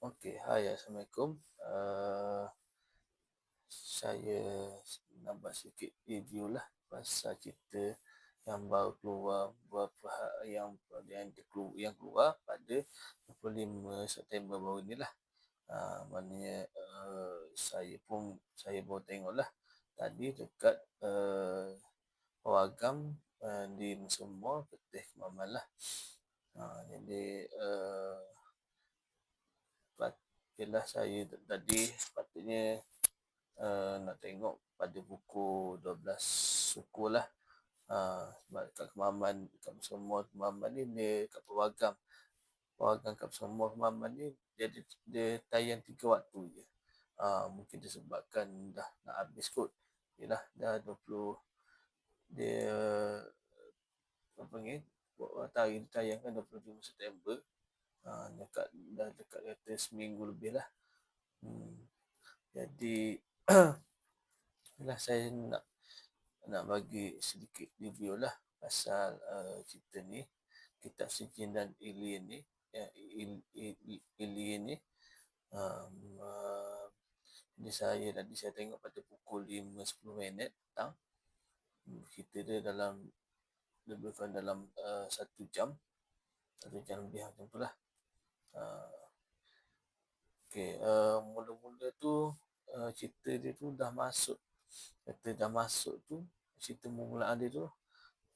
Okey, hai Assalamualaikum. Uh, saya buat sikit review lah pasal cerita yang baru keluar beberapa yang yang keluar, yang keluar pada 25 September baru ni lah. Uh, maknanya uh, saya pun saya baru tengok lah tadi dekat uh, Pawagam uh, di Mesumur Petih Kemaman lah. Uh, jadi uh, Yalah saya tadi sepatutnya uh, nak tengok pada pukul 12 suku lah. Uh, sebab kat Kemaman, kat semua Kemaman ni dia kat Pawagam. Pawagam kat semua Kemaman ni dia, dia, dia tayang tiga waktu je. Uh, mungkin disebabkan dah nak habis kot. Yalah dah 20 dia apa ni hari tayang kan 25 September ha, dekat dah dekat kata seminggu lebih lah. Hmm. jadi lah saya nak nak bagi sedikit review lah pasal uh, cerita ni. Kitab sijin dan alien ni ya, alien ni. Um, uh, jadi saya tadi saya tengok pada pukul 5-10 minit petang. Kita dia dalam lebih kurang dalam uh, satu jam. Satu jam lebih macam tu lah Uh, okay, uh, mula-mula tu uh, cerita dia tu dah masuk. Kata dah masuk tu, cerita mula dia tu,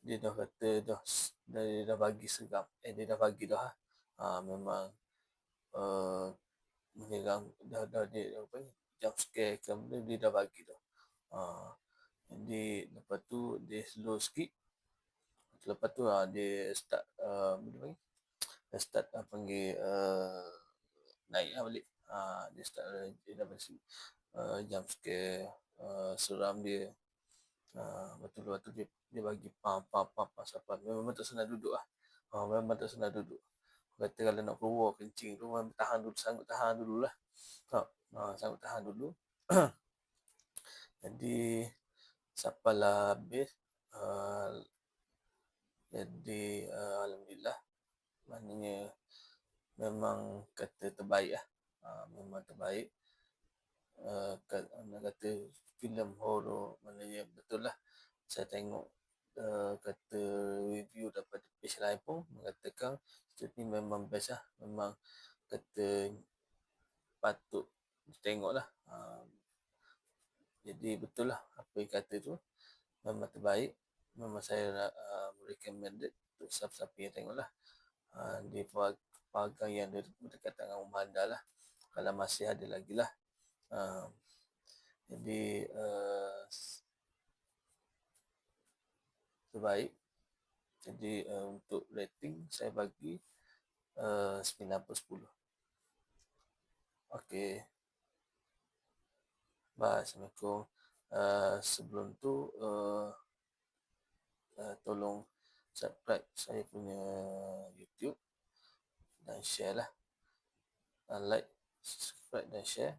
dia dah kata dah, dah dia dah bagi seram. Eh, dia dah bagi dah. Ha, memang uh, menyerang, dah, dah dia apa ni, jump scare ke benda, dia dah bagi dah. Ha, jadi, lepas tu dia slow sikit. Lepas tu ha, dia start, uh, apa dia start uh, panggil uh, naik lah balik. Ha, dia start uh, dia dah basi uh, jump scare, uh, seram dia. Uh, betul betul dia dia bagi pam pam pam pam siapa memang tak senang duduk lah. Ha, memang tak senang duduk. Kata kalau nak keluar kencing tu memang tahan dulu, sanggup tahan dulu lah. Ha, sanggup tahan dulu. Jadi siapa lah habis uh, jadi uh, Maknanya memang kata terbaik lah. Ha, memang terbaik. Uh, kata filem horror maknanya betul lah. Saya tengok uh, kata review daripada page lain pun mengatakan cerita ni memang best lah. Memang kata patut tengok lah. Ha, jadi betul lah apa yang kata tu memang terbaik. Memang saya uh, recommended untuk siapa-siapa yang tengok lah. Ha, di pagar yang dekat dengan rumah anda lah. Kalau masih ada lagi lah. Ha, jadi uh, terbaik. Jadi uh, untuk rating saya bagi uh, 9 per 10 ok bye Assalamualaikum. Uh, sebelum tu uh, uh, tolong subscribe saya punya YouTube dan share lah. Like, subscribe dan share.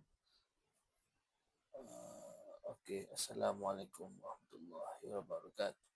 Uh, okay, Assalamualaikum warahmatullahi wabarakatuh.